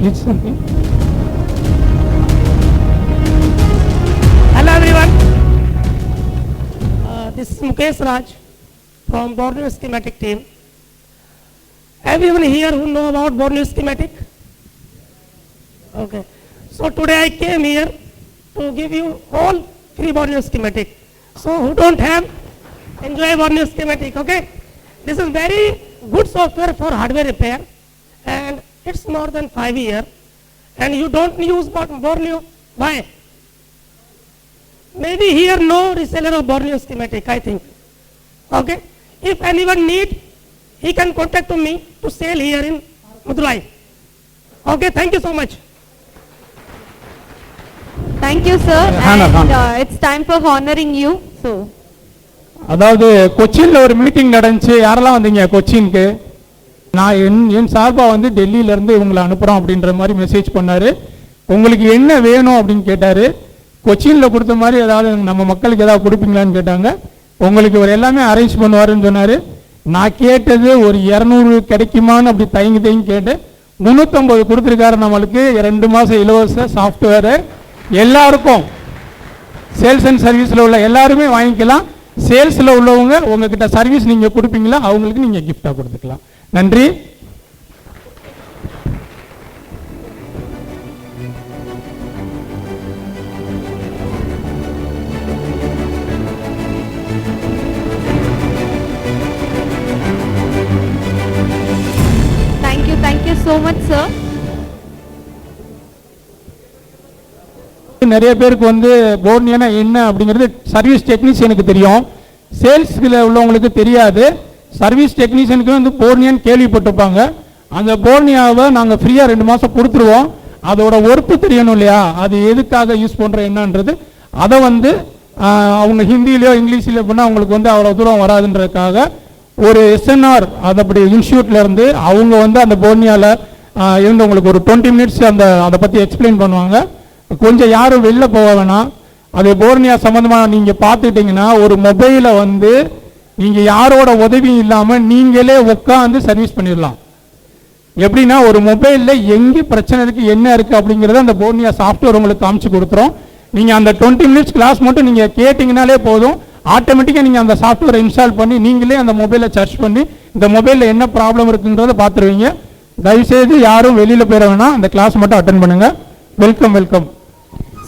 Hello everyone. Uh, this is Mukesh Raj from Borneo Schematic team. Everyone here who know about Borneo Schematic? Okay. So today I came here to give you all free Borneo Schematic. So who don't have, enjoy Borneo Schematic, okay? This is very good software for hardware repair and it's more than five year and you don't use Bor- Borneo. Why? Maybe here no reseller of Borneo schematic, I think. Okay? If anyone need, he can contact to me to sell here in Madurai. Okay, thank you so much. Thank you, sir. Hannah, And Hannah. uh, it's time for honoring you. So, அதாவது கொச்சின்ல ஒரு meeting நடந்துச்சு யாரெல்லாம் வந்தீங்க கொச்சினுக்கு நான் என் என் சார்பாக வந்து டெல்லியிலேருந்து இவங்களை அனுப்புகிறோம் அப்படின்ற மாதிரி மெசேஜ் பண்ணார். உங்களுக்கு என்ன வேணும் அப்படின்னு கேட்டார். கொச்சினில் கொடுத்த மாதிரி ஏதாவது நம்ம மக்களுக்கு ஏதாவது கொடுப்பீங்களான்னு கேட்டாங்க. உங்களுக்கு இவர் எல்லாமே அரேஞ்ச் பண்ணுவாருன்னு சொன்னார். நான் கேட்டது ஒரு இரநூறு கிடைக்குமான்னு அப்படி தயங்கி தயங்கி கேட்டேன். முந்நூற்றம்பது கொடுத்துருக்காரு நம்மளுக்கு. ரெண்டு மாதம் இலவச சாஃப்ட்வேரு எல்லாருக்கும் சேல்ஸ் அண்ட் சர்வீஸில் உள்ள எல்லாருமே வாங்கிக்கலாம். சேல்ஸில் உள்ளவங்க உங்ககிட்ட சர்வீஸ் நீங்கள் கொடுப்பீங்களா? அவங்களுக்கு நீங்கள் கிஃப்டாக கொடுத்துக்கலாம். நன்றி. Thank you, thank you so much, sir. நிறைய பேருக்கு வந்து போர்னியானா என்ன அப்படிங்கிறது சர்வீஸ் டெக்னீஷியனுக்கு தெரியும். சேல்ஸில் உள்ளவங்களுக்கு தெரியாது. சர்வீஸ் டெக்னீஷியனுக்கு வந்து போர்னியான்னு கேள்விப்பட்டிருப்பாங்க. அந்த போர்னியாவை நாங்கள் ஃப்ரீயாக ரெண்டு மாதம் கொடுத்துருவோம். அதோட ஒர்க்கு தெரியணும் இல்லையா? அது எதுக்காக யூஸ் பண்ணுற என்னன்றது. அதை வந்து அவங்க ஹிந்திலேயோ இங்கிலீஷ்லையோ பண்ணால் அவங்களுக்கு வந்து அவ்வளோ தூரம் வராதுன்றதுக்காக ஒரு எஸ்என்ஆர் அது அப்படி அவங்க வந்து அந்த போர்னியாவில் இருந்து உங்களுக்கு ஒரு டுவெண்ட்டி மினிட்ஸ் அந்த அதை பற்றி எக்ஸ்பிளைன் பண்ணுவாங்க. கொஞ்சம் யாரும் வெளில போக வேணாம். அது போர்னியா சம்மந்தமாக நீங்கள் பார்த்துக்கிட்டிங்கன்னா ஒரு மொபைலை வந்து நீங்கள் யாரோட உதவியும் இல்லாமல் நீங்களே உட்காந்து சர்வீஸ் பண்ணிடலாம். எப்படின்னா ஒரு மொபைலில் எங்கே பிரச்சனை இருக்குது என்ன இருக்குது அப்படிங்கிறத அந்த போர்னியா சாஃப்ட்வேர் உங்களுக்கு காமிச்சு கொடுத்துரும் நீங்கள் அந்த டுவெண்ட்டி மினிட்ஸ் கிளாஸ் மட்டும் நீங்கள் கேட்டிங்கனாலே போதும். ஆட்டோமேட்டிக்காக நீங்கள் அந்த சாஃப்ட்வேரை இன்ஸ்டால் பண்ணி நீங்களே அந்த மொபைலை சர்ச் பண்ணி இந்த மொபைலில் என்ன ப்ராப்ளம் இருக்குன்றதை பார்த்துருவீங்க. தயவுசெய்து யாரும் வெளியில் போயிட வேணாம். அந்த கிளாஸ் மட்டும் அட்டன் பண்ணுங்கள் welcome welcome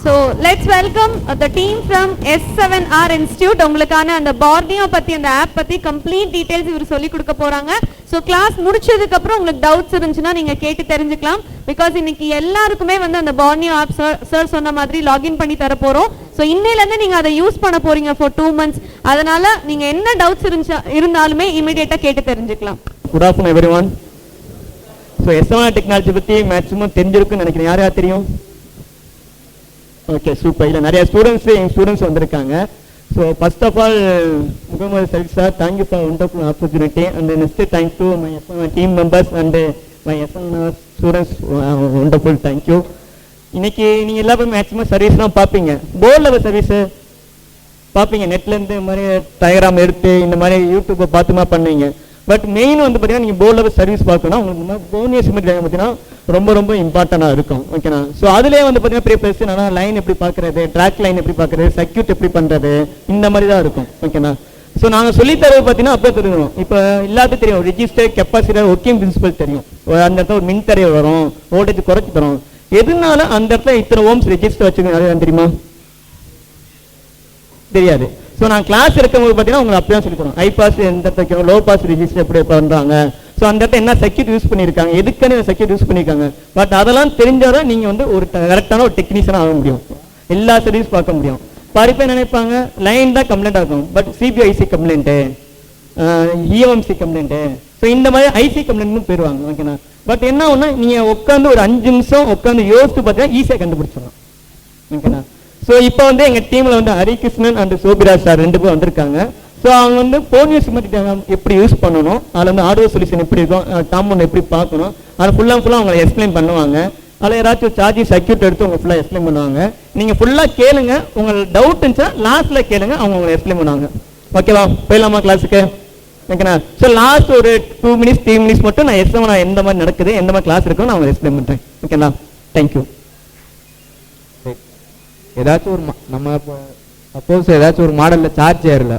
so let's welcome the team from S seven R institute உங்களுக்கான அந்த Borneo பத்தி அந்த ஆப் பத்தி கம்ப்ளீட் டீடைல்ஸ் இவர் சொல்லி கொடுக்க போறாங்க. ஸோ கிளாஸ் முடிச்சதுக்கு அப்புறம் உங்களுக்கு டவுட்ஸ் இருந்துச்சுன்னா நீங்க கேட்டு தெரிஞ்சுக்கலாம். பிகாஸ் இன்னைக்கு எல்லாருக்குமே வந்து அந்த பார்னியோ ஆப் சார் சொன்ன மாதிரி லாகின் பண்ணி தர போறோம். ஸோ இன்னையில இருந்து நீங்க அதை யூஸ் பண்ண போறீங்க ஃபார் டூ மந்த்ஸ் அதனால நீங்க என்ன டவுட்ஸ் இருந்துச்சா இருந்தாலுமே இமீடியட்டா கேட்டு தெரிஞ்சுக்கலாம். Good afternoon everyone so SMR technology பற்றி மேக்ஸிமம் தெரிஞ்சிருக்குன்னு நினைக்கிறேன். யார் யார் தெரியும்? ஓகே சூப்பர் இதில் நிறைய ஸ்டூடெண்ட்ஸ் எங்கள் ஸ்டூடெண்ட்ஸ் வந்திருக்காங்க. So first of all Mohammed Sharif sir thank you for wonderful opportunity and next thank to my SM team members and my SM students wonderful thank you இன்னைக்கு நீங்கள் எல்லாருமே maximum சர்வீஸ்லாம் பார்ப்பீங்க. போர்டில் level service பார்ப்பீங்க. நெட்லேருந்து இந்த மாதிரி diagram எடுத்து இந்த மாதிரி யூடியூப்பை பார்த்துமா பண்ணுவீங்க. பட் மெயின் வந்து பார்த்தீங்கன்னா நீங்கள் போர்டில் சர்வீஸ் பார்க்கணும் உங்களுக்கு இந்த மாதிரி சிமெண்ட் டயக்ராம் பார்த்தீங்கன்னா ரொம்ப ரொம்ப இம்பார்ட்டண்டாக இருக்கும். ஓகேண்ணா ஸோ அதுலேயே வந்து பார்த்தீங்கன்னா பெரிய பெருசு என்னன்னா லைன் எப்படி பார்க்குறது ட்ராக் லைன் எப்படி பார்க்குறது சர்க்யூட் எப்படி பண்ணுறது இந்த மாதிரி தான் இருக்கும். ஓகேண்ணா ஸோ நாங்கள் சொல்லி தரது பார்த்தீங்கன்னா அப்போ தெரிஞ்சுக்கணும் இப்போ எல்லாத்துக்கும் தெரியும் ரிஜிஸ்டர் கெப்பாசிட்டர் ஒர்க்கிங் பிரின்சிபல் தெரியும். அந்த இடத்துல ஒரு மின் தரையை வரும் ஓட்டேஜ் குறைச்சி தரும். எதனால அந்த இடத்துல இத்தனை ஓம்ஸ் ரெஜிஸ்டர் வச்சுக்கணும் தெரியுமா? தெரியாது. ஸோ நான் கிளாஸ் எடுக்கும்போது பார்த்தீங்கன்னா உங்களுக்கு அப்படியே சொல்லி தரோம் ஹை பாஸ் எந்த இடத்துல லோ பாஸ் ரிஜிஸ்டர் எப்படி பண்ணுறாங்க ஸோ அந்த இடத்துல என்ன சர்க்யூட் யூஸ் பண்ணியிருக்காங்க? எதுக்குன்னு சர்க்யூட் யூஸ் பண்ணியிருக்காங்க? பட் அதெல்லாம் தெரிஞ்சாதான் நீங்கள் வந்து ஒரு கரெக்டான ஒரு டெக்னீஷியனாக ஆக முடியும். எல்லா சர்வீஸ் பார்க்க முடியும். பாதி நினைப்பாங்க? லைன் தான் கம்ப்ளைண்ட் ஆகும் but CBIC complaint EMC complaint so இந்த மாதிரி ஐசி கம்ப்ளைண்ட்னு போயிடுவாங்க ஓகேண்ணா? பட் என்ன ஒன்று நீங்கள் உட்காந்து ஒரு அஞ்சு நிமிஷம் உட்காந்து யோசித்து பார்த்தீங்கன்னா ஈஸியாக கண்டுபிடிச்சிடலாம். ஓகேண்ணா? ஸோ இப்போ வந்து எங்கள் டீமில் வந்து ஹரிகிருஷ்ணன் அண்ட் சோபிராஜ் சார் ரெண்டு பேர் வந்திருக்காங்க. ஸோ அவங்க வந்து போனியஸ் டயக்ராம் எப்படி யூஸ் பண்ணணும் அதில் வந்து ஆர்டர் சொல்யூஷன் எப்படி இருக்கும் காம்பவுண்ட் எப்படி பார்க்கணும் அதை ஃபுல்லாக ஃபுல்லாக அவங்களை எக்ஸ்பிளைன் பண்ணுவாங்க. அதில் யாராச்சும் சார்ஜிங் சர்க்கியூட் எடுத்து உங்க ஃபுல்லாக எக்ஸ்பிளைன் பண்ணுவாங்க. நீங்கள் ஃபுல்லாக கேளுங்க உங்களுக்கு டவுட் இருந்துச்சா லாஸ்ட்டில் கேளுங்க அவங்க உங்களை எக்ஸ்பிளைன் பண்ணுவாங்க. ஓகேவா போயிடலாமா கிளாஸுக்கு ஓகேண்ணா ஸோ லாஸ்ட் ஒரு டூ மினிட்ஸ் த்ரீ மினிட்ஸ் மட்டும் நான் எஸ்எம் நான் எந்த மாதிரி நடக்குது எந்த மாதிரி கிளாஸ் இருக்குன்னு நான் எக்ஸ்பிளைன் பண்ணுறேன் ஓகேண்ணா தேங்க்யூ ஏதாச்சும் ஒரு மா- நம்ம இப்போ சப்போஸ் ஏதாச்சும் ஒரு மாடலில் சார்ஜ் ஏறல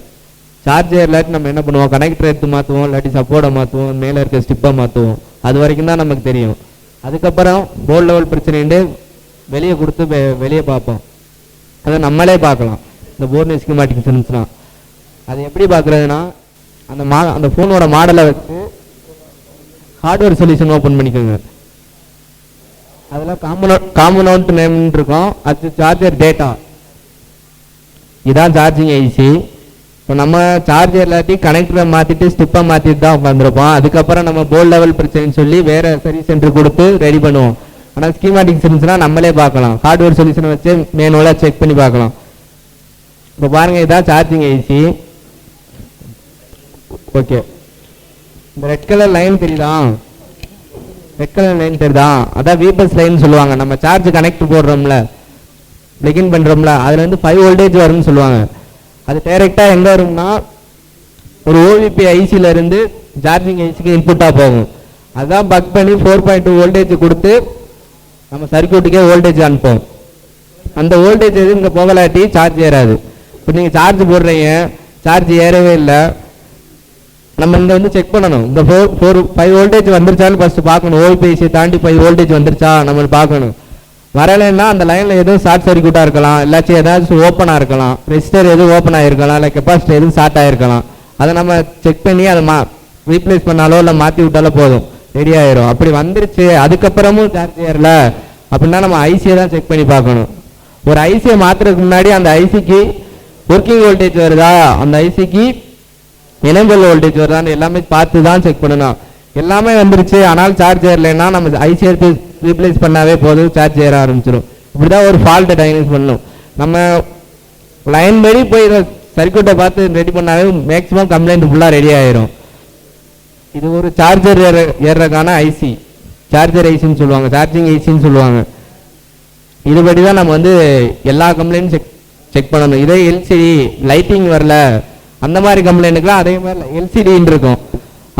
சார்ஜ் ஏறலாட்டி நம்ம என்ன பண்ணுவோம்? கனெக்டர் எடுத்து மாற்றுவோம் இல்லாட்டி சப்போர்ட்டை மாற்றுவோம் மேலே இருக்க ஸ்டிப்பை மாற்றுவோம் அது வரைக்கும் தான் நமக்கு தெரியும். அதுக்கப்புறம் போர்டு லெவல் பிரச்சனைண்டு வெளியே கொடுத்து வெளியே பார்ப்போம். அதை நம்மளே பார்க்கலாம். இந்த போர்டு ஸ்கீமாட்டிக்ஸ் சென்ஸ்லாம் அது எப்படி பார்க்குறதுன்னா அந்த மா அந்த ஃபோனோட மாடலை வச்சு ஹார்ட்வேர் சொல்யூஷன் ஓப்பன் பண்ணிக்கோங்க. அதில் காமனோ காமனோட் நேம்னு இருக்கும் அது சார்ஜர் டேட்டா இதான் சார்ஜிங் ஐசி இப்போ நம்ம சார்ஜர் இல்லாட்டி கனெக்டரை மாற்றிட்டு ஸ்டிப்பை மாற்றிட்டு தான் உட்காந்துருப்போம் அதுக்கப்புறம் நம்ம போல் லெவல் பிரச்சனைன்னு சொல்லி வேறு சர்வீஸ் சென்டர் கொடுத்து ரெடி பண்ணுவோம். ஆனால் ஸ்கீமாட்டிக்ஸ் இருந்துச்சுன்னா நம்மளே பார்க்கலாம். ஹார்ட்வேர் சொல்யூஷனை வச்சு மேனுவலாக செக் பண்ணி பார்க்கலாம். இப்போ பாருங்கள் இதான் சார்ஜிங் ஐசி ஓகே இந்த ரெட் கலர் லைன் தெரியுதா? வெக்கலன் லைன் லைன் தெரியுதா அதான் விபஸ் லைன் சொல்லுவாங்க. நம்ம சார்ஜ் கனெக்ட் போடுறோம்ல. பிளகின் பண்ணுறோம்ல அதில் வந்து ஃபைவ் வோல்டேஜ் வரும்னு சொல்லுவாங்க. அது டைரெக்டாக எங்கே வரும்னா ஒரு ஓவிபி ஐசியிலேருந்து இருந்து சார்ஜிங் ஐசிக்கு இன்புட்டாக போகும். அதான் பக் பண்ணி ஃபோர் பாயிண்ட் டூ வோல்டேஜ் கொடுத்து நம்ம சர்க்கியூட்டுக்கே வோல்டேஜ் அனுப்போம். அந்த வோல்டேஜ் எதுவும் இங்கே போகலாட்டி சார்ஜ் ஏறாது. இப்போ நீங்கள் சார்ஜ் போடுறீங்க சார்ஜ் ஏறவே இல்லை. நம்ம இந்த வந்து செக் பண்ணணும். இந்த ஃபோர் ஃபோர் ஃபைவ் வோல்டேஜ் வந்துருச்சான்னு ஃபஸ்ட்டு பார்க்கணும். ஓபிஎஸ்சி தாண்டி ஃபைவ் வோல்டேஜ் வந்துருச்சா? நம்ம பார்க்கணும். வரலைன்னா அந்த லைனில் எதுவும் ஷார்ட் சர்க்யூட்டா இருக்கலாம். இல்லாச்சும் ஏதாச்சும் ஓப்பனாக இருக்கலாம். ரெஜிஸ்டர் எதுவும் ஓப்பன் ஆகிருக்கலாம் இல்லை கெப்பாசிட்டி எதுவும் ஷார்ட் ஆகிருக்கலாம் அதை நம்ம செக் பண்ணி அதை மா ரீப்ளேஸ் பண்ணாலோ இல்லை மாற்றி விட்டாலோ போதும். ரெடி ஆயிரும். அப்படி வந்துருச்சு. அதுக்கப்புறமும் சார்ஜ் ஏறல. அப்படின்னா நம்ம ஐசியை தான் செக் பண்ணி பார்க்கணும். ஒரு ஐசியை மாற்றுறதுக்கு முன்னாடி அந்த ஐசிக்கு ஒர்க்கிங் வோல்டேஜ் வருதா? அந்த ஐசிக்கு இனங்கள் வோல்டேஜ் வருதான்னு எல்லாமே பார்த்து தான் செக் பண்ணணும். எல்லாமே வந்துருச்சு. ஆனால் சார்ஜ் ஏறலைன்னா நம்ம ஐசி எடுத்து ரீப்ளேஸ் பண்ணாவே போதும். சார்ஜ் ஏற ஆரம்பிச்சிடும் இப்படிதான் ஒரு ஃபால்ட்டை டயக்னோஸ் பண்ணணும். நம்ம லைன் படி போய் சர்க்கியூட்டை பார்த்து ரெடி பண்ணாவே மேக்ஸிமம் கம்ப்ளைண்ட் ஃபுல்லாக ரெடி ஆயிரும். இது ஒரு சார்ஜர் ஏற ஏறுறதுக்கான ஐசி சார்ஜர் ஐசின்னு சொல்லுவாங்க. சார்ஜிங் ஐசின்னு சொல்லுவாங்க. இதுபடி தான் நம்ம வந்து எல்லா கம்ப்ளைண்ட்டும் செக் செக் பண்ணணும். இதே எல்சிடி லைட்டிங் வரல. அந்த மாதிரி கம்ப்ளைண்ட்டுக்குலாம் அதே மாதிரி எல்சிடின்னு இருக்கும்.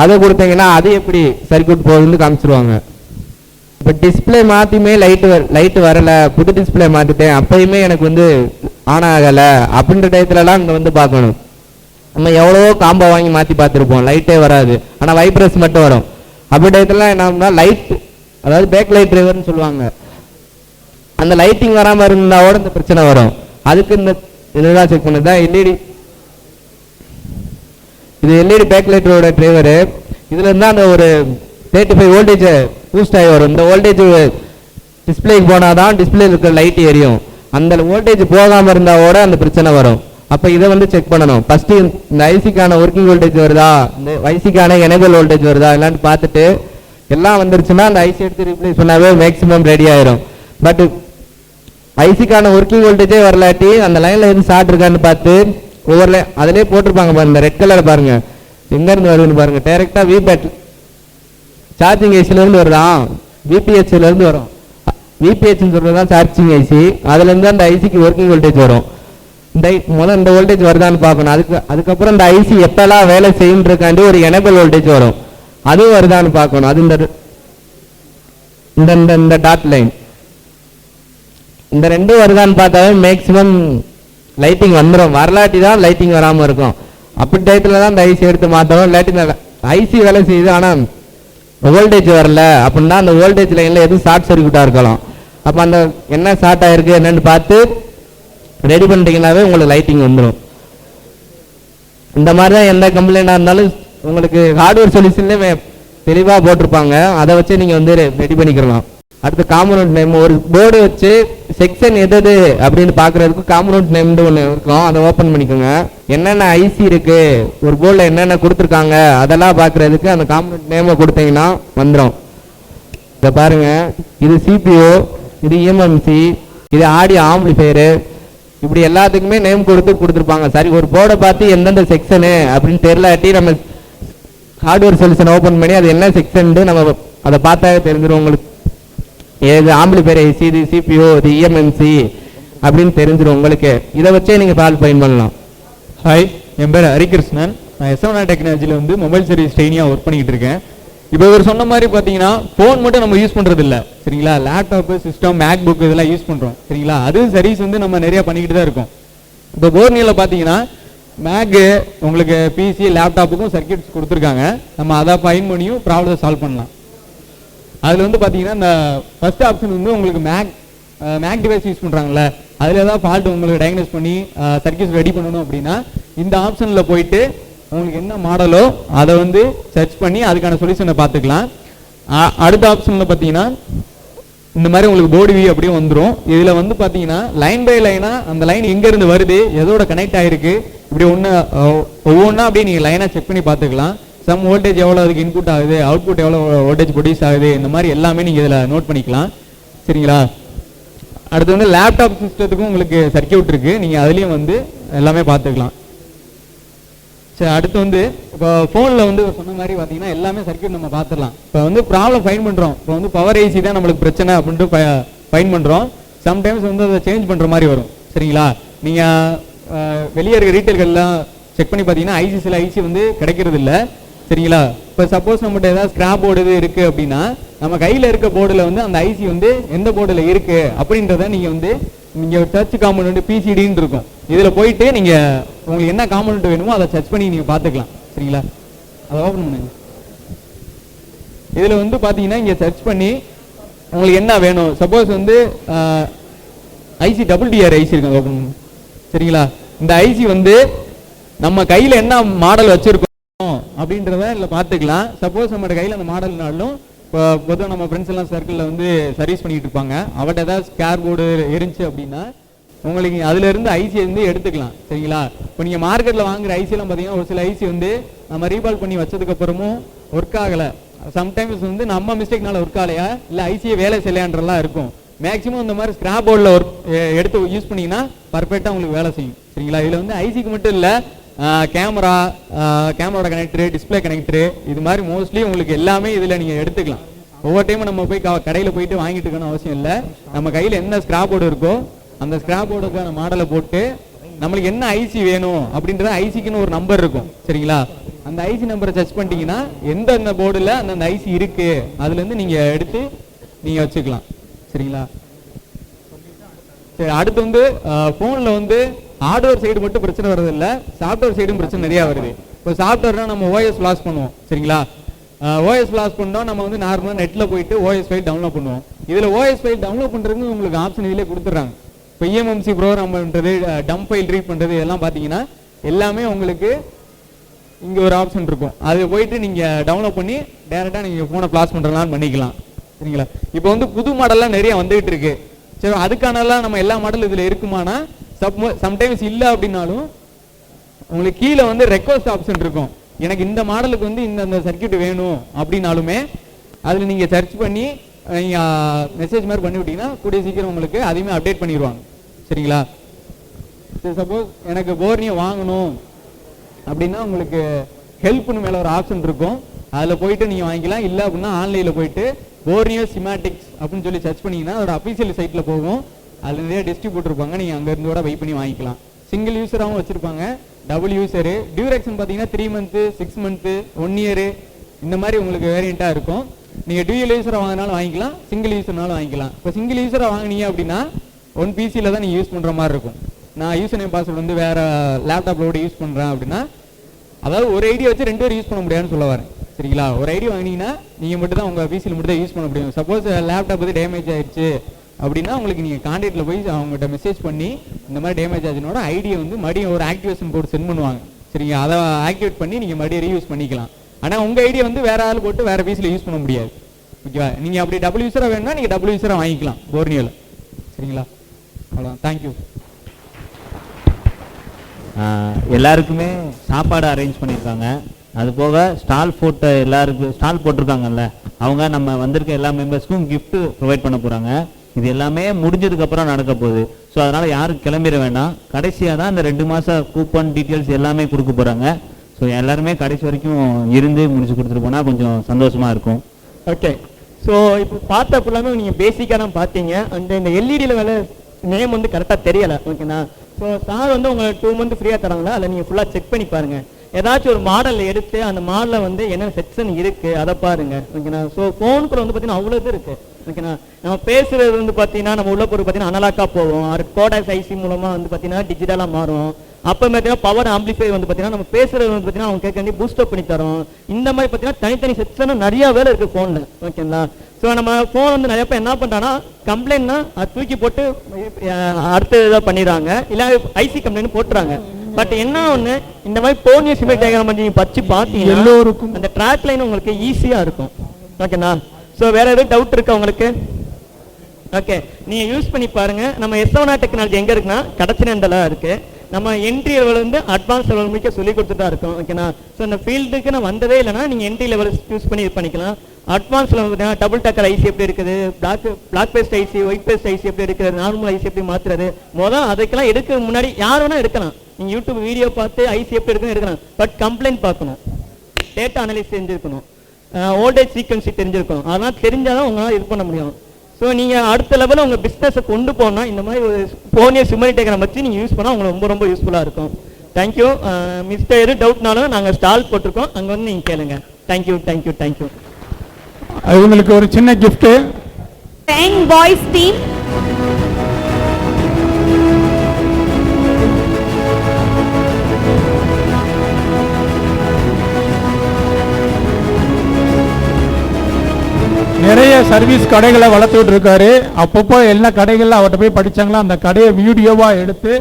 அதை கொடுத்தீங்கன்னா அது எப்படி சர்க்கியூட் போகுதுன்னு காமிச்சிருவாங்க. இப்போ டிஸ்பிளே மாற்றியுமே லைட்டு லைட்டு வரலை புது டிஸ்பிளே மாற்றிட்டேன் அப்பயுமே எனக்கு வந்து ஆன் ஆகலை அப்படின்ற டயத்துலலாம் இங்கே வந்து பார்க்கணும். நம்ம எவ்வளோ காம்போ வாங்கி மாற்றி பார்த்துருப்போம் லைட்டே வராது. ஆனால் வைப்ரஸ் மட்டும் வரும். அப்படி டயத்துலலாம் என்ன லைட் அதாவது பேக் லைட் டிரைவர்னு சொல்லுவாங்க. அந்த லைட்டிங் வராம இருந்தாவோட இந்த பிரச்சனை வரும். அதுக்கு இந்த இதுதான் செக் பண்ணது. தான் எல்இடி இது எல்இடி பேக் லைட்டரோட டிரைவரு இதுல இருந்தா அந்த ஒரு தேர்ட்டி ஃபைவ் வோல்டேஜ் பூஸ்ட் ஆகி வரும். இந்த வோல்டேஜ் டிஸ்பிளேக்கு போனாதான் டிஸ்பிளே இருக்கிற லைட் எரியும். அந்த வோல்டேஜ் போகாம இருந்தாவோட அந்த பிரச்சனை வரும். அப்ப இதை வந்து செக் பண்ணணும். ஃபர்ஸ்ட் இந்த ஐசிக்கான ஒர்க்கிங் வோல்டேஜ் வருதா? இந்த ஐசிக்கான எனேபிள் வோல்டேஜ் வருதா? எல்லான்னு பார்த்துட்டு எல்லாம் வந்துருச்சுன்னா அந்த ஐசி எடுத்து ரீப்ளேஸ் பண்ணாவே மேக்ஸிமம் ரெடி ஆயிரும். பட் ஐசிக்கான ஒர்க்கிங் வோல்டேஜே வரலாட்டி அந்த லைன்ல எதுவும் ஷார்ட் இருக்கான்னு பார்த்து ஒவ்வொரு அதிலே போட்டிருப்பாங்க பாருங்க இந்த ரெட் கலர் பாருங்க. எங்கேருந்து வருதுன்னு பாருங்க டைரெக்டாக விபேட் சார்ஜிங் ஏசிலேருந்து வருதான் வருதா? வரும். விபிஹெச்னு சொல்கிறது தான் சார்ஜிங் ஐசி அதுலேருந்து அந்த ஐசிக்கு ஒர்க்கிங் வோல்டேஜ் வரும். இந்த முதல் முதல்ல இந்த வோல்டேஜ் வருதான்னு பார்க்கணும். அதுக்கு அதுக்கப்புறம் இந்த ஐசி எப்பெல்லாம் வேலை செய்யுன்றக்காண்டி ஒரு எனபிள் வோல்டேஜ் வரும். அதுவும் வருதான்னு பார்க்கணும். அது இந்த இந்த இந்த இந்த டாட் லைன் இந்த ரெண்டும் வருதான்னு பார்த்தாவே மேக்ஸிமம் லைட்டிங் வந்துடும் வரலாட்டி தான் லைட்டிங் வராமல் இருக்கும். அப்படி டயத்தில் தான் இந்த ஐசி எடுத்து மாற்றணும் இல்லாட்டி ஐசி வேலை செய்யுது. ஆனால் வோல்டேஜ் வரல. அப்படின்னா அந்த வோல்டேஜ் லைனில் எதுவும் ஷார்ட் சர்க்யூட்டாக இருக்கலாம். அப்போ அந்த என்ன ஷார்ட் ஆகிருக்கு என்னென்னு பார்த்து ரெடி பண்ணிட்டீங்கன்னாவே உங்களுக்கு லைட்டிங் வந்துடும் இந்த மாதிரி தான் எந்த கம்ப்ளைண்டாக இருந்தாலும் உங்களுக்கு ஹார்ட்வேர் சொல்யூஷன்லேயே தெளிவாக போட்டிருப்பாங்க. அதை வச்சு நீங்கள் வந்து ரெடி பண்ணிக்கலாம். அடுத்து காம்பனண்ட் நேம் ஒரு போர்டு வச்சு செக்ஷன் எது எது அப்படின்னு பார்க்கறதுக்கு காம்பனண்ட் நேம்னு ஒன்று இருக்கும். அதை ஓப்பன் பண்ணிக்கோங்க. என்னென்ன ஐசி இருக்கு ஒரு போர்டில் என்னென்ன கொடுத்துருக்காங்க அதெல்லாம் பார்க்குறதுக்கு அந்த காம்பனண்ட் நேமை கொடுத்தீங்கன்னா வந்துடும் இதை பாருங்க. இது சிபிஓ இது இஎம்எம்சி இது ஆடியோ ஆம்பிளிஃபையரு இப்படி எல்லாத்துக்குமே நேம் கொடுத்து கொடுத்துருப்பாங்க. சரி ஒரு போர்டை பார்த்து எந்தெந்த செக்ஷனு அப்படின்னு தெரியலாட்டி நம்ம ஹார்ட்வேர் சொல்யூஷன் ஓப்பன் பண்ணி அது என்ன செக்ஷன் நம்ம அதை பார்த்தாவே தெரிஞ்சிடும் உங்களுக்கு. ஏது ஆம்பிளிஃபையர் ஐசி இது சிபிஓ இது இஎம்எம்சி அப்படின்னு தெரிஞ்சிடும் உங்களுக்கு. இதை வச்சே நீங்கள் பால் ஃபைன் பண்ணலாம். ஹாய் என் பேர் ஹரிகிருஷ்ணன். நான் எஸ்எம்ஆர் டெக்னாலஜியில் வந்து மொபைல் சர்வீஸ் ட்ரெயினியாக ஒர்க் பண்ணிக்கிட்டு இருக்கேன். இப்போ இவர் சொன்ன மாதிரி பார்த்தீங்கன்னா ஃபோன் மட்டும் நம்ம யூஸ் பண்ணுறது இல்லை சரிங்களா? லேப்டாப்பு சிஸ்டம் மேக் புக் இதெல்லாம் யூஸ் பண்ணுறோம் சரிங்களா? அது சர்வீஸ் வந்து நம்ம நிறையா பண்ணிக்கிட்டு தான் இருக்கோம். இப்போ போர்னியில் பார்த்தீங்கன்னா மேக்கு உங்களுக்கு பிசி லேப்டாப்புக்கும் சர்க்கியூட்ஸ் கொடுத்துருக்காங்க. நம்ம அதை ஃபைன் பண்ணியும் ப்ராப்ளத்தை சால்வ் பண்ணலாம். அதில் வந்து பார்த்தீங்கன்னா இந்த ஃபர்ஸ்ட் ஆப்ஷன் வந்து உங்களுக்கு மேக் மேக் டிவைஸ் யூஸ் பண்ணுறாங்கல்ல அதில் ஏதாவது ஃபால்ட் உங்களுக்கு டயக்னோஸ் பண்ணி சர்க்கியூஸ் ரெடி பண்ணணும் அப்படின்னா இந்த ஆப்ஷனில் போயிட்டு உங்களுக்கு என்ன மாடலோ அதை வந்து சர்ச் பண்ணி அதுக்கான சொல்யூஷனை பார்த்துக்கலாம். அ- அடுத்த ஆப்ஷனில் பார்த்தீங்கன்னா இந்த மாதிரி உங்களுக்கு போர்டு வியூ அப்படியே வந்துடும் இதில் வந்து பார்த்தீங்கன்னா லைன் பை லைனாக அந்த லைன் எங்கேருந்து வருது எதோட கனெக்ட் ஆகிருக்கு இப்படி ஒன்று ஒவ்வொன்றா அப்படியே நீங்கள் லைனாக செக் பண்ணி பார்த்துக்கலாம். சம் வோல்டேஜ் எவ்வளோ அதுக்கு இன்புட் ஆகுது அவுட்புட் எவ்வளோ வோல்டேஜ் ப்ரொடியூஸ் ஆகுது இந்த மாதிரி எல்லாமே நீங்கள் இதில் நோட் பண்ணிக்கலாம். சரிங்களா? அடுத்து வந்து லேப்டாப் சிஸ்டத்துக்கும் உங்களுக்கு சர்க்கியூட் இருக்குது நீங்கள் அதுலேயும் வந்து எல்லாமே பார்த்துக்கலாம். சரி அடுத்து வந்து இப்போ ஃபோனில் வந்து சொன்ன மாதிரி பார்த்தீங்கன்னா எல்லாமே சர்க்யூட் நம்ம பார்த்துடலாம். இப்போ வந்து ப்ராப்ளம் ஃபைன் பண்ணுறோம் இப்போ வந்து பவர் ஏசி தான் நம்மளுக்கு பிரச்சனை அப்படின்ட்டு ஃபைன் பண்ணுறோம் சம்டைம்ஸ் வந்து அதை சேஞ்ச் பண்ணுற மாதிரி வரும். சரிங்களா? நீங்கள் வெளியே இருக்க ரீட்டைல்கள்லாம் செக் பண்ணி பார்த்தீங்கன்னா ஐசி சில ஐசி வந்து கிடைக்கிறது இல்லை சரிங்களா இப்போ சப்போஸ் நம்மகிட்ட ஏதாவது ஸ்கிராப் போர்டு இது இருக்குது அப்படின்னா நம்ம கையில் இருக்க போர்டில் வந்து அந்த ஐசி வந்து எந்த போர்டில் இருக்குது அப்படின்றத நீங்கள் வந்து நீங்கள் சர்ச் காம்பனண்ட் பிசிடின்னு இருக்கும். இதில் போயிட்டு நீங்கள் உங்களுக்கு என்ன காம்பனண்ட் வேணுமோ அதை சர்ச் பண்ணி நீங்கள் பார்த்துக்கலாம். சரிங்களா? அதை ஓப்பன் பண்ணுங்க. இதில் வந்து பார்த்தீங்கன்னா இங்கே சர்ச் பண்ணி உங்களுக்கு என்ன வேணும்? சப்போஸ் வந்து ஐசி டபுள் டிஆர் ஐசி இருக்கு ஓப்பன் பண்ணுங்க. சரிங்களா? இந்த ஐசி வந்து நம்ம கையில் என்ன மாடல் வச்சிருக்கோம் அப்படின்றத இல்லை பார்த்துக்கலாம். சப்போஸ் நம்மளோட கையில் அந்த மாடல்னாலும் இப்போ பொதுவாக நம்ம ஃப்ரெண்ட்ஸ் எல்லாம் சர்க்கிளில் வந்து சர்வீஸ் பண்ணிட்டு இருப்பாங்க. அவட்ட ஏதாவது ஸ்கேர் போர்டு இருந்துச்சு அப்படின்னா உங்களுக்கு அதுலேருந்து ஐசி வந்து எடுத்துக்கலாம். சரிங்களா? இப்போ நீங்கள் மார்க்கெட்டில் வாங்குற ஐசி பார்த்தீங்கன்னா ஒரு சில ஐசி வந்து நம்ம ரீபால் பண்ணி வச்சதுக்கப்புறமும் ஒர்க் ஆகலை. சம்டைம்ஸ் வந்து நம்ம மிஸ்டேக்னால ஒர்க் ஆகலையா? இல்லை ஐசியை வேலை செய்யலையான்றலாம் இருக்கும். மேக்ஸிமம் இந்த மாதிரி ஸ்கிராப் போர்டில் ஒர்க் எடுத்து யூஸ் பண்ணிங்கன்னா பர்ஃபெக்டாக உங்களுக்கு வேலை செய்யும். சரிங்களா? இதில் வந்து ஐசிக்கு மட்டும் இல்லை கேமரா கேமரோட கனெக்டரு டிஸ்ப்ளே கனெக்டரு இது மாதிரி மோஸ்ட்லி உங்களுக்கு எல்லாமே இதில் நீங்கள் எடுத்துக்கலாம். ஒவ்வொரு டைமும் நம்ம போய் க- போயிட்டு வாங்கிட்டு இருக்கணும் அவசியம் இல்லை. நம்ம கையில் என்ன ஸ்கிராப் போர்டு இருக்கோ அந்த ஸ்கிராப் போர்டுக்கான மாடலை போட்டு நம்மளுக்கு என்ன ஐசி வேணும் அப்படின்றத ஐசிக்குன்னு ஒரு நம்பர் இருக்கும். சரிங்களா? அந்த ஐசி நம்பரை சர்ச் பண்ணிட்டீங்கன்னா எந்தெந்த போர்டில் அந்தந்த ஐசி இருக்கு அதுலேருந்து நீங்கள் எடுத்து நீங்கள் வச்சுக்கலாம். சரிங்களா? சரி அடுத்து வந்து ஃபோனில் வந்து ஹார்ட்வேர் சைடு மட்டும் பிரச்சனை வர்றது இல்லை சாஃப்ட்வேர் சைடும் பிரச்சனை நிறையா வருது. இப்போ சாஃப்ட்வேர்னா நம்ம ஓஎஸ் லாஸ் பண்ணுவோம் சரிங்களா? ஓஎஸ் லாஸ் பண்ணோம் நம்ம வந்து நார்மலாக நெட்டில் போயிட்டு ஓஎஸ் ஃபைல் டவுன்லோட் பண்ணுவோம். இதில் ஓஎஸ் ஃபைல் டவுன்லோட் பண்ணுறதுக்கு உங்களுக்கு ஆப்ஷன் இதிலே கொடுத்துட்றாங்க. இப்போ இஎம்எம்சி ப்ரோக்ராம் பண்ணுறது டம்ப் ஃபைல் ரீட் பண்ணுறது இதெல்லாம் பார்த்தீங்கன்னா எல்லாமே உங்களுக்கு இங்கே ஒரு ஆப்ஷன் இருக்கும். அது போயிட்டு நீங்கள் டவுன்லோட் பண்ணி டேரெக்டாக நீங்கள் ஃபோனை பிளாஸ் பண்றலாம் பண்ணிக்கலாம். சரிங்களா? இப்போ வந்து புது மாடல்லாம் நிறைய வந்துகிட்டு இருக்கு. சரி அதுக்கானலாம் நம்ம எல்லா மாடல் இதில் இருக்குமானா சம்டைம்ஸ் இல்லை அப்படின்னாலும் உங்களுக்கு கீழே வந்து ரெக்வஸ்ட் ஆப்ஷன் இருக்கும். எனக்கு இந்த மாடலுக்கு வந்து இந்த அந்த சர்க்கியூட் வேணும் அப்படின்னாலுமே அதில் நீங்கள் சர்ச் பண்ணி நீங்கள் மெசேஜ் மாதிரி பண்ணி விட்டீங்கன்னா கூடிய சீக்கிரம் உங்களுக்கு அதையுமே அப்டேட் பண்ணிடுவாங்க. சரிங்களா? சரி சப்போஸ் எனக்கு போர்னியை வாங்கணும் அப்படின்னா உங்களுக்கு ஹெல்ப்னு மேலே ஒரு ஆப்ஷன் இருக்கும். அதில் போயிட்டு நீங்கள் வாங்கிக்கலாம். இல்லை அப்படின்னா ஆன்லைனில் போயிட்டு போர்னியோ சிமாட்டிக்ஸ் அப்படின்னு சொல்லி சர்ச் பண்ணிங்கன்னா அதோட அஃபீஷியல் சைட்டில் போகும். அதுல நிறைய டிஸ்ட்ரிபியூட்டர் இருப்பாங்க நீங்கள் அங்கேருந்து கூட பை பண்ணி வாங்கிக்கலாம். சிங்கிள் யூஸராகவும் வச்சுருப்பாங்க. டபுள் யூஸரு டியூரேஷன் பார்த்தீங்கன்னா three month six month one year இந்த மாதிரி உங்களுக்கு வேரியண்ட்டாக இருக்கும். நீங்கள் டியூஎல் யூஸராக வாங்கினாலும் வாங்கிக்கலாம். சிங்கிள் யூஸர்னாலும் வாங்கிக்கலாம். இப்போ சிங்கிள் யூஸராக வாங்குனீங்க அப்படின்னா ஒன் பிசியில் தான் நீங்கள் யூஸ் பண்ணுற மாதிரி இருக்கும். நான் யூசர் நேம் பாஸ்வேர்டு வந்து வேறு லேப்டாப்பில் கூட யூஸ் பண்ணுறேன் அப்படின்னா அதாவது ஒரு ஐடியா வச்சு ரெண்டு பேரும் யூஸ் பண்ண முடியாதுன்னு சொல்ல வரேன். சரிங்களா? ஒரு ஐடியா வாங்கினீங்கன்னா நீங்கள் மட்டும் தான் உங்கள் பிசியில் மட்டும் தான் யூஸ் பண்ண முடியும். சப்போஸ் லேப்டாப் வந்து டேமேஜ் ஆயிடுச்சு அப்படின்னா உங்களுக்கு நீங்கள் காண்டாக்டில் போய் அவங்ககிட்ட மெசேஜ் பண்ணி இந்த மாதிரி டேமேஜ் ஆச்சுனோட ஐடியை வந்து மறுபடியும் ஒரு ஆக்டிவேஷன் கோட் சென்ட் பண்ணுவாங்க. சரிங்க அதை ஆக்டிவேட் பண்ணி நீங்கள் மறுபடியும் ரீயூஸ் பண்ணிக்கலாம். ஆனால் உங்கள் ஐடியை வந்து வேற ஆள் போட்டு வேற பீஸில் யூஸ் பண்ண முடியாது. ஓகேவா நீங்கள் அப்படி டபுள் யூஸராக வேணும்னா நீங்கள் டபுள் யூஸராக வாங்கிக்கலாம் போர்னியோவில் சரிங்களா? அவ்வளோ தேங்க்யூ எல்லாருக்குமே சாப்பாடு அரேஞ்ச் பண்ணியிருக்காங்க அது போக ஸ்டால் போட்ட எல்லாருக்கும் ஸ்டால் போட்டிருக்காங்கல்ல அவங்க நம்ம வந்திருக்க எல்லா மெம்பர்ஸ்க்கும் கிஃப்ட்டு ப்ரொவைட் பண்ண போகிறாங்க இது எல்லாமே முடிஞ்சதுக்கப்புறம் நடக்க போகுது. ஸோ அதனால் யாரும் கிளம்பிட வேண்டாம். கடைசியாக தான் இந்த ரெண்டு மாதம் கூப்பன் டீட்டெயில்ஸ் எல்லாமே கொடுக்க போகிறாங்க ஸோ எல்லாருமே கடைசி வரைக்கும் இருந்து முடிச்சு கொடுத்துட்டு போனால் கொஞ்சம் சந்தோஷமாக இருக்கும். ஓகே ஸோ இப்போ பார்த்த ஃபுல்லாமே நீங்கள் பேசிக்காக தான் பார்த்தீங்க. அந்த இந்த எல்இடியில் வேலை நேம் வந்து கரெக்டாக தெரியலை. ஓகேண்ணா ஸோ சார் வந்து உங்களுக்கு டூ மந்த் ஃப்ரீயாக தராங்களா? அதில் நீங்கள் ஃபுல்லாக செக் பண்ணி பாருங்கள் ஏதாச்சும் ஒரு மாடல் எடுத்து அந்த மாடலில் வந்து என்ன செக்ஷன் இருக்குது அதை பாருங்கள் ஓகேண்ணா ஸோ ஃபோனுக்குள்ள வந்து பார்த்தீங்கன்னா அவ்வளோ இது இருக்குது ஓகேண்ணா நம்ம பேசுறது வந்து பார்த்தீங்கன்னா நம்ம உள்ள போய் பார்த்தீங்கன்னா அனலாக்கா போவோம் கோடாக்ஸ் ஐசி மூலமா வந்து பார்த்தீங்கன்னா டிஜிட்டலாக மாறும். அப்போ பார்த்தீங்கன்னா பவர் ஆம்பிளிஃபை வந்து பார்த்தீங்கன்னா நம்ம பேசுறது வந்து பார்த்தீங்கன்னா அவங்க கேட்க வேண்டிய பூஸ்டப் பண்ணி தரோம். இந்த மாதிரி பார்த்தீங்கன்னா தனித்தனி செக்ஷன் நிறைய வேலை இருக்கு ஃபோனில் ஓகேங்களா ஸோ நம்ம ஃபோன் வந்து நிறைய பேர் என்ன பண்ணுறாங்கன்னா கம்ப்ளைண்ட்னா அது தூக்கி போட்டு அடுத்த இதாக பண்ணிடுறாங்க. இல்லை ஐசி கம்ப்ளைண்ட் போட்டுறாங்க. பட் என்ன ஒன்று இந்த மாதிரி போனிய சிமெண்ட் டயக்ராம் பண்ணி நீங்கள் பச்சு பார்த்தீங்கன்னா எல்லோருக்கும் அந்த ட்ராக் லைன் உங்களுக்கு ஈஸியாக இருக்கும். ஓகேண்ணா ஸோ வேற எதுவும் டவுட் இருக்கா உங்களுக்கு? ஓகே நீங்க யூஸ் பண்ணி பாருங்க. நம்ம எஸ்ஓனா டெக்னாலஜி எங்க இருக்குன்னா கடச்சினண்டலா இருக்கு. நம்ம என்ட்ரி லெவல் வந்து அட்வான்ஸ் லெவல் முடிக்க சொல்லி கொடுத்துட்டா இருக்கும். இருக்கோம் ஓகேண்ணா ஸோ இந்த ஃபீல்டுக்கு நான் வந்ததே இல்லைனா நீங்க என்ட்ரி லெவல் யூஸ் பண்ணி இது பண்ணிக்கலாம். Advance level double decker IC எப்படி இருக்குது? Black black paste IC white paste IC எப்படி இருக்குது? நார்மல் ஐசி எப்படி மாத்துறது? முதல் அதுக்கெல்லாம் எடுக்க முன்னாடி யார் வேணா எடுக்கலாம். நீங்க யூடியூப் வீடியோ பார்த்து ஐசி எப்படி இருக்குன்னு எடுக்கலாம். பட் கம்ப்ளைண்ட் பார்க்கணும். டேட்டா அனலிஸ் செஞ்சுருக்கணும். ஓல்டேஜ் சீக்வன்சி தெரிஞ்சிருக்கணும். அதெல்லாம் தெரிஞ்சாதான் உங்களால் இது பண்ண முடியும். ஸோ நீங்கள் அடுத்த லெவலில் உங்கள் பிஸ்னஸை கொண்டு போனால் இந்த மாதிரி ஒரு போனிய சிம்மரி டேக்கரை வச்சு நீங்கள் யூஸ் பண்ணால் உங்களுக்கு ரொம்ப ரொம்ப யூஸ்ஃபுல்லாக இருக்கும். தேங்க்யூ மிஸ்டர் எது டவுட்னாலும் நாங்கள் ஸ்டால் போட்டிருக்கோம். அங்கே வந்து நீங்கள் கேளுங்க. தேங்க்யூ தேங்க்யூ தேங்க்யூ இவங்களுக்கு ஒரு சின்ன gift யங் பாய்ஸ் டீம் நிறைய சர்வீஸ் கடைகளை வளர்த்துட்டு இருக்காரு அப்பப்போ எல்லா கடைகளில் அவர்கிட்ட போய் படித்தாங்களா அந்த கடையை வீடியோவாக எடுத்து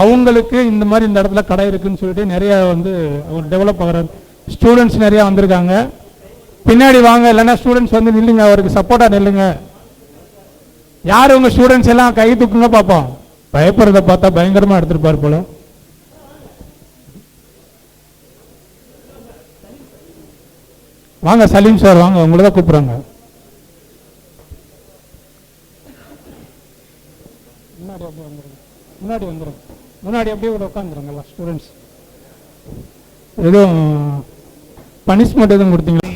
அவங்களுக்கு இந்த மாதிரி இந்த இடத்துல கடை இருக்குன்னு சொல்லிட்டு நிறைய வந்து அவர் டெவலப் ஆகிறார் ஸ்டூடெண்ட்ஸ் நிறைய வந்திருக்காங்க. பின்னாடி வாங்க இல்லைன்னா ஸ்டூடெண்ட்ஸ் வந்து நில்லுங்க அவருக்கு சப்போர்ட்டாக நில்லுங்க. யார் உங்கள் ஸ்டூடெண்ட்ஸ் எல்லாம் கை தூக்குங்க பார்ப்போம். பயப்படுறத பார்த்தா பயங்கரமாக எடுத்துருப்பார் போல. வாங்க சலீம் சார் வாங்க உங்களை தான் கூப்பிட்றாங்க முன்னாடி அப்படியே வந்துருங்க முன்னாடி வந்துருங்க முன்னாடி அப்படியே கூட உட்காந்துருங்க எல்லாம் ஸ்டூடெண்ட்ஸ் எதுவும் பனிஷ்மெண்ட் எதுவும் கொடுத்தீங்களா?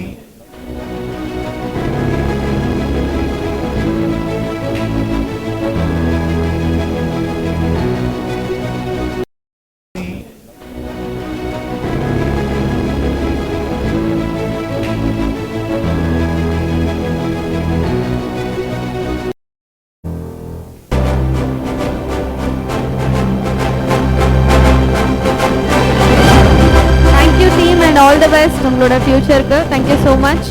த பெஸ்ட் உங்களோட ஃபியூச்சருக்கு தேங்க்யூ ஸோ மச்